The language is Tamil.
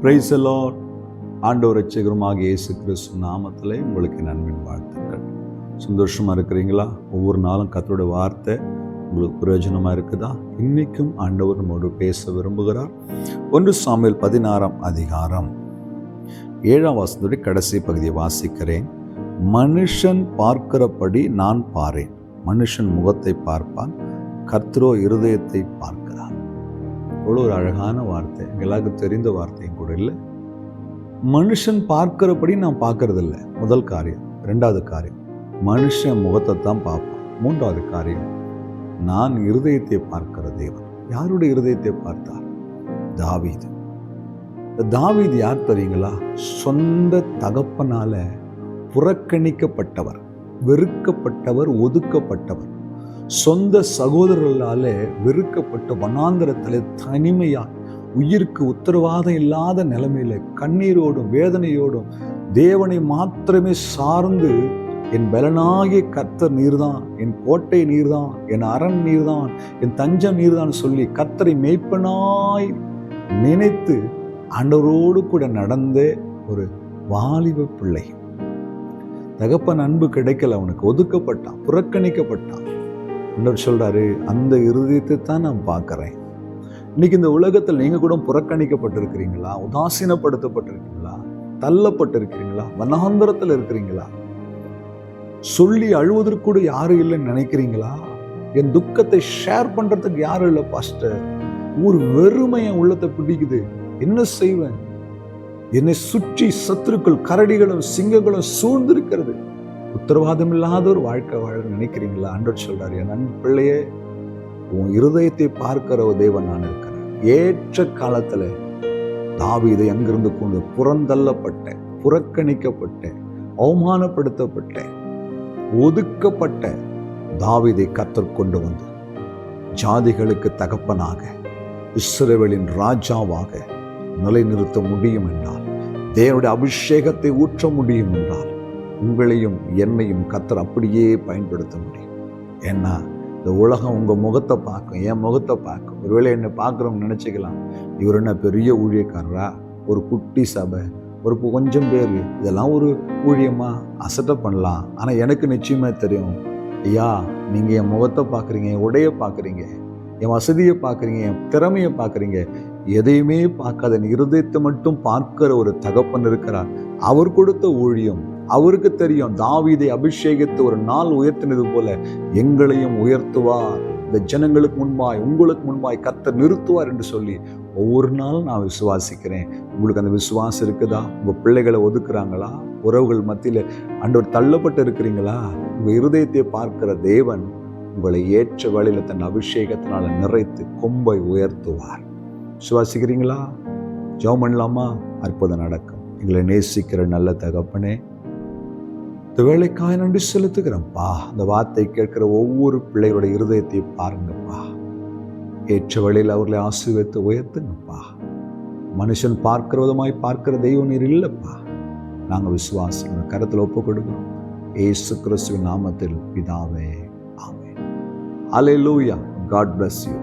பிரைஸ் அலாட் ஆண்டவர் ரட்சகருமாக இயேசு கிறிஸ்து நாமத்திலே உங்களுக்கு நன்மையின் வாழ்த்துக்கள். சந்தோஷமாக இருக்கிறீங்களா? ஒவ்வொரு நாளும் கத்தோடைய வார்த்தை உங்களுக்கு பிரயோஜனமாக இருக்குதா? இன்றைக்கும் ஆண்டவர் நம்மோடு பேச விரும்புகிறார். ஒன்று சாமியில் பதினாறாம் அதிகாரம். ஏழாம் வாசத்துடைய கடைசி பகுதியை வாசிக்கிறேன். மனுஷன் பார்க்கிறபடி நான் பாரேன். மனுஷன் முகத்தை பார்ப்பான். கர்த்தரோ இருதயத்தை பார்க்கிறார். அவ்வளோ ஒரு அழகான வார்த்தை. எல்லாருக்கும் தெரிந்த வார்த்தையும் கூட இல்லை. மனுஷன் பார்க்கிறபடி நான் பார்க்கறது இல்லை முதல் காரியம். ரெண்டாவது காரியம். மனுஷன் முகத்தை தான் பார்ப்பான். மூன்றாவது காரியம். நான் இருதயத்தை பார்க்கிற தேவன். யாருடைய இருதயத்தை பார்த்தார்? தாவீது. தாவீது யார் தெரியுங்களா? சொந்த தகப்பனால புறக்கணிக்கப்பட்டவர். வெறுக்கப்பட்டவர் ஒதுக்கப்பட்டவர். சொந்த சகோதரர்களாலே வெறுக்கப்பட்ட வனாந்திரத்தில் தனிமையா உயிருக்கு உத்தரவாதம் இல்லாத நிலைமையில கண்ணீரோடும் வேதனையோடும் தேவனை மாத்திரமே சார்ந்து என் பலனாகிய கர்த்தர் நீர்தான் என் கோட்டை நீர்தான் என் அரண் நீர்தான் என் தஞ்சம் நீர்தான் சொல்லி கர்த்தரை மெய்ப்பனாய் நினைத்து ஆண்டவரோடு கூட நடந்த ஒரு வாலிப பிள்ளை. தகப்பன் அன்பு கிடைக்கல அவனுக்கு ஒதுக்கப்பட்டான் புறக்கணிக்கப்பட்டான். இன்னொரு சொல்றாரு அந்த இருதயத்தை தான் நான் பார்க்குறேன். இன்னைக்கு இந்த உலகத்தில் நீங்க கூட புறக்கணிக்கப்பட்டிருக்கிறீங்களா? உதாசீனப்படுத்தப்பட்டிருக்கீங்களா? தள்ளப்பட்டிருக்கிறீங்களா? வனாந்தரத்தில் இருக்கிறீங்களா? சொல்லி அழுவதற்கு கூட யாரும் இல்லைன்னு நினைக்கிறீங்களா? என் துக்கத்தை ஷேர் பண்றதுக்கு யாரும் இல்லை பாஸ்டர் ஒரு வெறுமை என் உள்ளத்தை பிடிக்குது. என்ன செய்வேன்? என்னை சுற்றி சத்துருக்கள் கரடிகளும் சிங்கங்களும் சூழ்ந்திருக்கிறது. உத்தரவாதம் இல்லாத ஒரு வாழ்க்கை வாழ நினைக்கிறீங்களா? அன்றோடு சொல்றார் என் நன் பிள்ளையே உன் இருதயத்தை பார்க்கிற ஒரு தேவன் நான் இருக்கிறேன். ஏற்ற காலத்துல தாவீதை அங்கிருந்து கொண்டு புறந்தள்ளப்பட்ட புறக்கணிக்கப்பட்ட அவமானப்படுத்தப்பட்ட ஒதுக்கப்பட்ட தாவீதை கத்தர் கொண்டு வந்து ஜாதிகளுக்கு தகப்பனாக இஸ்ரவேலின் ராஜாவாக நிலைநிறுத்த முடியும் என்றால் தேவனுடைய அபிஷேகத்தை ஊற்ற முடியும் என்றால் உங்களையும் என்னையும் கத்தர் அப்படியே பயன்படுத்த முடியும். ஏன்னா இந்த உலகம் உங்கள் முகத்தை பார்க்கும் என் முகத்தை பார்க்கும். ஒருவேளை என்னை பார்க்குறவங்க நினச்சிக்கலாம் இவர் என்ன பெரிய ஊழியக்காரரா? ஒரு குட்டி சபை ஒரு கொஞ்சம் பேர் இதெல்லாம் ஒரு ஊழியமாக அசட்டை பண்ணலாம். ஆனால் எனக்கு நிச்சயமாக தெரியும் ஐயா நீங்கள் என் முகத்தை பார்க்குறீங்க என் உடைய பார்க்குறீங்க என் வசதியை பார்க்குறீங்க என் திறமையை பார்க்குறீங்க. எதையுமே பார்க்காத என் இருதயத்தை மட்டும் பார்க்கிற ஒரு தகப்பன் இருக்கிறார். அவர் கொடுத்த ஊழியம் அவருக்கு தெரியும் தாவீதை அபிஷேகித்து ஒரு நாள் உயர்த்தினது போல எங்களையும் உயர்த்துவார். இந்த ஜனங்களுக்கு முன்பாய் உங்களுக்கு முன்பாய் கத்த நிறுத்துவார் என்று சொல்லி ஒவ்வொரு நாளும் நான் விசுவாசிக்கிறேன். உங்களுக்கு அந்த விசுவாசம் இருக்குதா? உங்கள் பிள்ளைகளை ஒதுக்குறாங்களா? உறவுகள் மத்தியில் அன்றவர் தள்ளப்பட்டு இருக்கிறீங்களா? உங்கள் இருதயத்தை பார்க்கிற தேவன் உங்களை ஏற்ற வழியில் தன் அபிஷேகத்தினால் நிறைத்து கொம்பை உயர்த்துவார். விசுவாசிக்கிறீங்களா? ஜெபம் பண்ணலாமா? அற்புதம் நடக்கும். எங்களை நேசிக்கிற நல்ல தகப்பனே இந்த வேலைக்காக நன்றி செலுத்துகிறேன்ப்பா. இந்த வார்த்தை கேட்கிற ஒவ்வொரு பிள்ளைகளுடைய இருதயத்தை பாருங்கப்பா. ஏற்ற வழியில் அவர்களை ஆசீர்வத்தை உயர்த்துங்கப்பா. மனுஷன் பார்க்கிற விதமாய் பார்க்கிற தெய்வம் நீர் இல்லைப்பா. நாங்கள் விசுவாசம் கருத்தில் ஒப்பு கொடுக்கிறோம் ஏசு கிறிஸ்துவின் நாமத்தில் பிதாவே ஆமே அலே லூயா காட் பிளஸ் யூ